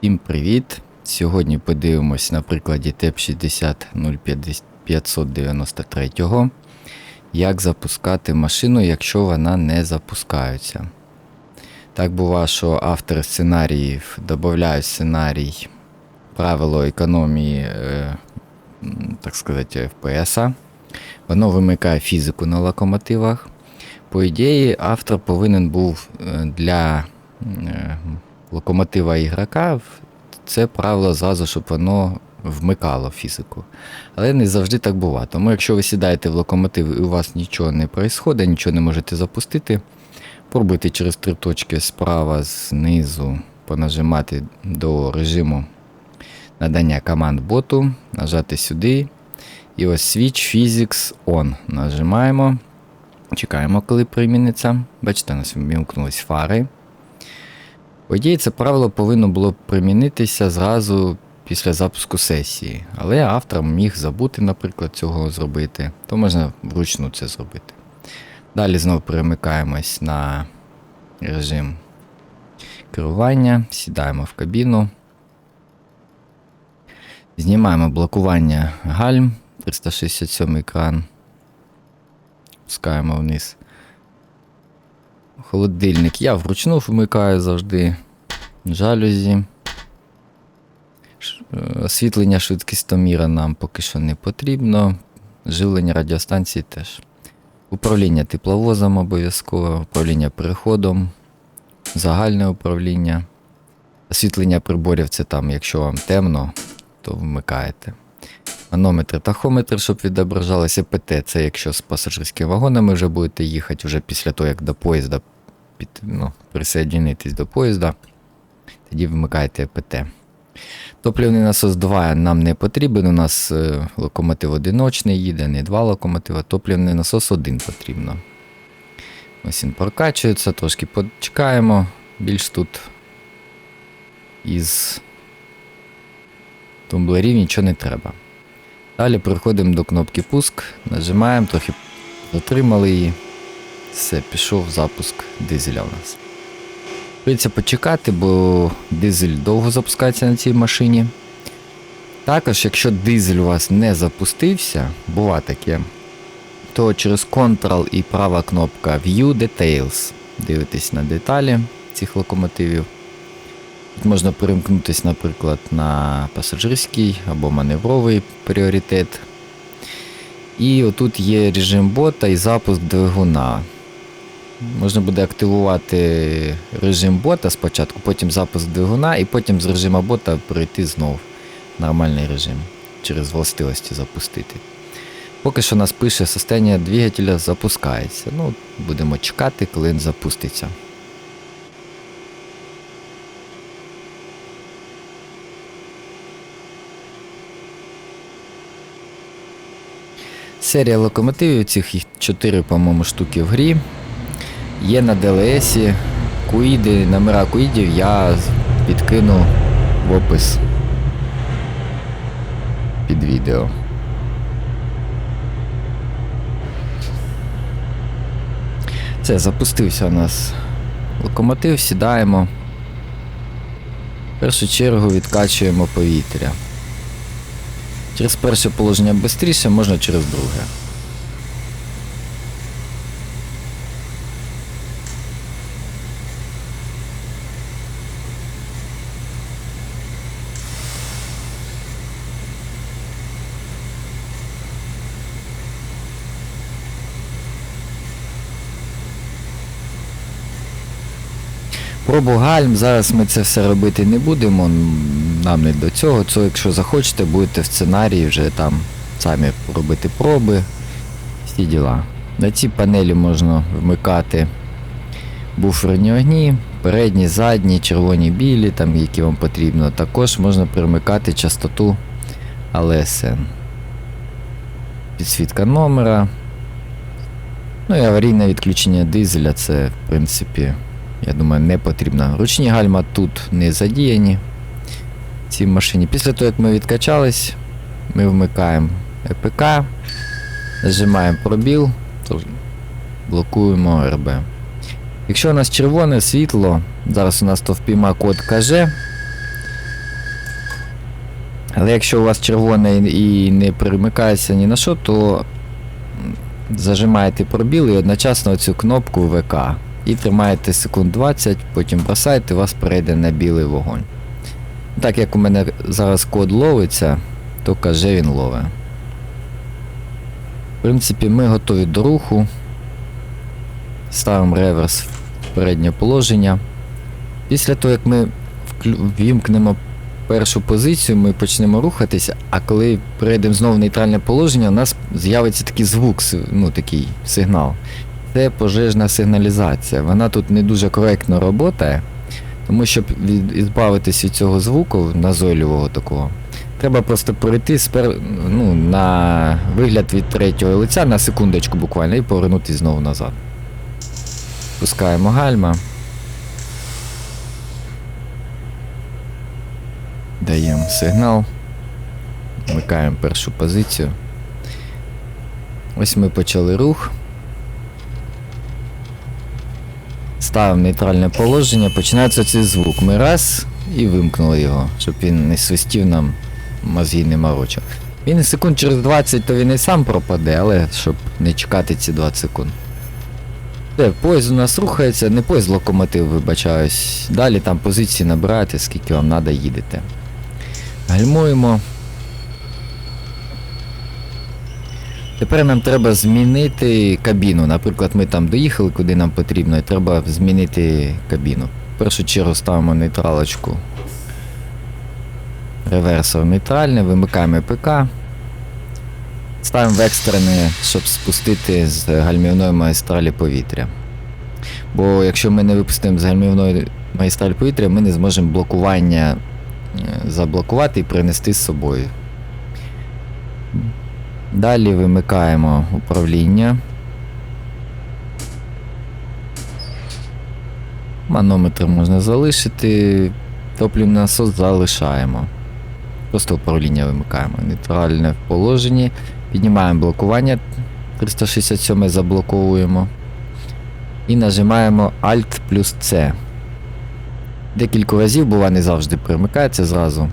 Всім привіт! Сьогодні подивимось на прикладі ТЕП 60593, як запускати машину, якщо вона не запускається. Так буває, що автори сценаріїв додають сценарій правило економії, е, так сказати, FPS. Воно вимикає фізику на локомотивах. По ідеї, автор повинен був е, для е, локомотива ігрока це правило зразу, щоб воно вмикало фізику. Але не завжди так буває. Тому якщо ви сідаєте в локомотив і у вас нічого не відбувається, нічого не можете запустити, пробуйте через три точки справа, знизу понажимати до режиму надання команд боту, нажати сюди. І ось Switch Physics On. Нажимаємо. Чекаємо, коли приміниться. Бачите, у нас вимкнулись фари. По це правило повинно було примінитися зразу після запуску сесії. Але автор міг забути, наприклад, цього зробити, то можна вручну це зробити. Далі знову перемикаємось на режим керування, сідаємо в кабіну. Знімаємо блокування гальм, 367 екран. Пускаємо вниз. Холодильник я вручну вмикаю завжди. Жалюзі. Е, Освітлення швидкістоміра нам поки що не потрібно. Живлення радіостанції теж. Управління тепловозом обов'язково, управління переходом, загальне управління. Освітлення приборів це там, якщо вам темно, то вмикаєте. Манометр, тахометр, щоб відображалося ПТ, це якщо з пасажирськими вагонами вже будете їхати вже після того, як до поїзда під, ну, присоединитись до поїзда, тоді вмикаєте ПТ. Топливний насос 2 нам не потрібен. У нас е, локомотив одиночний їде, не два локомотива. Топливний насос один потрібно. Ось він прокачується, трошки почекаємо. Більш тут із тумблерів нічого не треба. Далі переходимо до кнопки пуск, нажимаємо, трохи затримали її. Все, пішов запуск дизеля у нас. Придеться почекати, бо дизель довго запускається на цій машині. Також, якщо дизель у вас не запустився, бува таке, то через Ctrl і права кнопка View Details дивитесь на деталі цих локомотивів. Тут можна перемкнутися, наприклад, на пасажирський або маневровий пріоритет. І отут є режим бота і запуск двигуна. Можна буде активувати режим бота спочатку, потім запуск двигуна, і потім з режиму бота перейти знову в нормальний режим. Через властивості запустити. Поки що нас пише состояние двигателя запускається. Ну, будемо чекати, коли він запуститься. Серія локомотивів, цих їх 4, по-моєму, штуки в грі. Є на ДЛС, куїди, номера куїдів я підкину в опис під відео. Це, запустився у нас локомотив, сідаємо. В першу чергу відкачуємо повітря. Через перше положення швидше, можна через друге. Пробу гальм, зараз ми це все робити не будемо, нам не до цього. Це якщо захочете, будете в сценарії вже там самі робити проби, всі діла. На цій панелі можна вмикати буферні огні, передні, задні, червоні, білі, там які вам потрібно. Також можна перемикати частоту ALSN. Підсвітка номера. Ну і аварійне відключення дизеля, це в принципі. Я думаю, не потрібно. Ручні гальма тут не задіяні в цій машині. Після того, як ми відкачались, ми вмикаємо ЕПК, нажимаємо пробіл, блокуємо РБ. Якщо у нас червоне світло, зараз у нас то впійма код КЖ, Але якщо у вас червоне і не примикається ні на що, то зажимаєте пробіл і одночасно цю кнопку ВК. І тримаєте секунд 20, потім бросаєте, вас перейде на білий вогонь. Так як у мене зараз код ловиться, то каже він лове. В принципі, ми готові до руху. Ставимо реверс в переднє положення. Після того, як ми ввімкнемо першу позицію, ми почнемо рухатися, а коли перейдемо знову в нейтральне положення, у нас з'явиться такий звук, ну такий сигнал. Це пожежна сигналізація. Вона тут не дуже коректно працює, тому щоб від, ізбавитись від цього звуку назойливого такого, треба просто перейти спер, ну, на вигляд від третього лиця на секундочку буквально і повернутися знову назад. Пускаємо гальма. Даємо сигнал. Вмикаємо першу позицію. Ось ми почали рух. Ставимо нейтральне положення, починається цей звук. Ми раз і вимкнули його, щоб він не свистів нам мозги не морочив. Він секунд через 20, то він і сам пропаде, але щоб не чекати ці 20 секунд. Все, поїзд у нас рухається, не поїзд локомотив, вибачаюсь. Далі там позиції набираєте, скільки вам треба, їдете. Гальмуємо. Тепер нам треба змінити кабіну. Наприклад, ми там доїхали, куди нам потрібно, і треба змінити кабіну. В першу чергу ставимо нейтралочку. Реверсор нейтральне, вимикаємо ПК. Ставимо в екстрене, щоб спустити з гальмівної магістралі повітря. Бо якщо ми не випустимо з гальмівної магістралі повітря, ми не зможемо блокування е, заблокувати і принести з собою. Далі вимикаємо управління. Манометр можна залишити, топлівний насос залишаємо. Просто управління вимикаємо. Нейтральне в положенні. Піднімаємо блокування. 367 заблоковуємо. І нажимаємо Alt плюс C. Декілька разів, бува не завжди примикається зразу.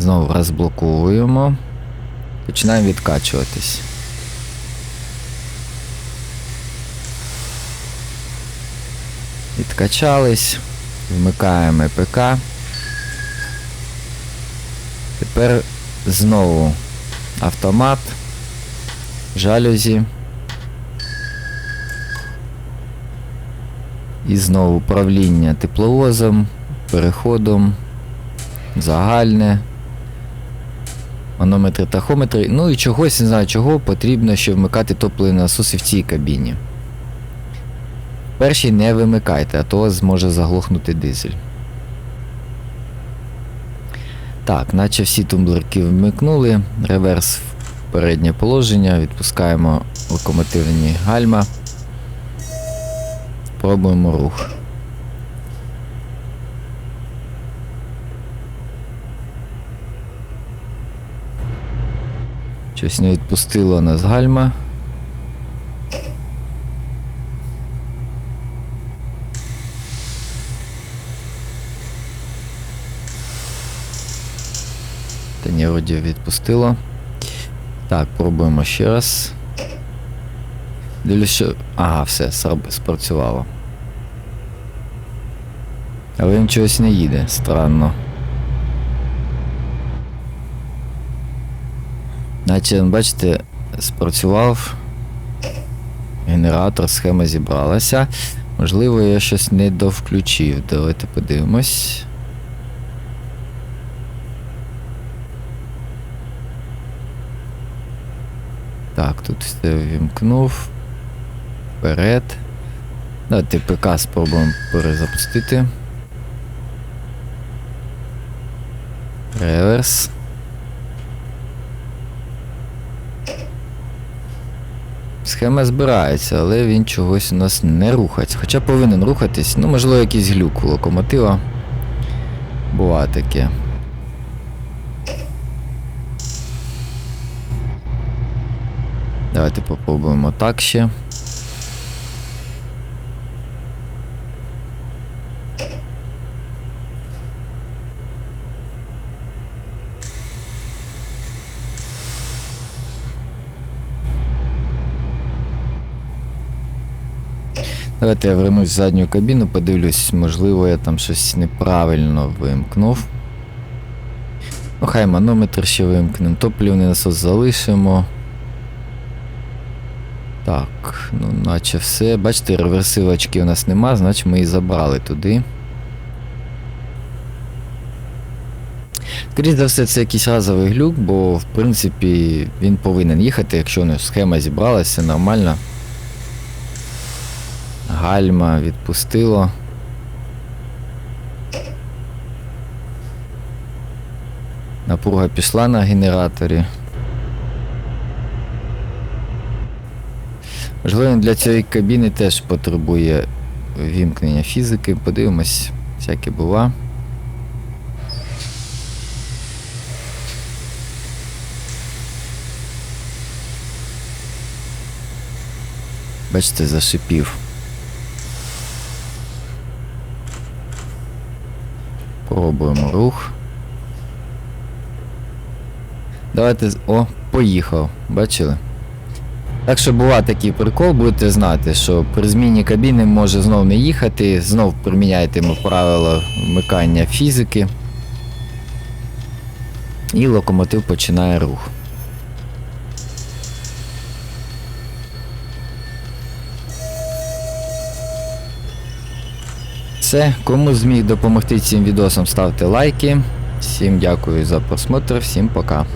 Знову розблоковуємо. Починаємо відкачуватись. Відкачались. Вмикаємо ПК. Тепер знову автомат, жалюзі. І знову управління тепловозом, переходом, загальне, манометри, тахометри. Ну і чогось, не знаю чого, потрібно ще вмикати топливні насоси в цій кабіні. Перший не вимикайте, а то зможе заглохнути дизель. Так, наче всі тумблерки вмикнули. Реверс в переднє положення, відпускаємо локомотивні гальма. Пробуємо рух. Щось не відпустило нас гальма. Та ні, вроді відпустило. Так, пробуємо ще раз. Дивлюсь, що. Ага, все, спрацювало. Але він чогось не їде, странно. Наче, бачите, спрацював. Генератор, схема зібралася. Можливо, я щось не довключив. Давайте подивимось. Так, тут все вімкнув. Вперед. Давайте ПК спробуємо перезапустити. Реверс. Схема збирається, але він чогось у нас не рухається. Хоча повинен рухатись. Ну, можливо, якийсь глюк у локомотива. Буває таке. Давайте попробуємо так ще. Давайте я вернусь в задню кабіну, подивлюсь, можливо, я там щось неправильно вимкнув. Ну, хай манометр ще вимкнемо, топлівний насос залишимо. Так, ну наче все. Бачите, реверсивочки у нас нема, значить ми її забрали туди. Скоріше за все, це якийсь разовий глюк, бо в принципі він повинен їхати, якщо у нього схема зібралася нормально. Гальма відпустило. Напруга пішла на генераторі. Можливо, для цієї кабіни теж потребує вімкнення фізики. Подивимось, всяке бува. Бачите, зашипів. Пробуємо рух. Давайте. О, поїхав. Бачили? Так що буває такий прикол, будете знати, що при зміні кабіни може знов не їхати, знов приміняйте правила вмикання фізики. І локомотив починає рух. Все, кому зміг допомогти цим відосам, ставте лайки. Всім дякую за просмотр, всім пока.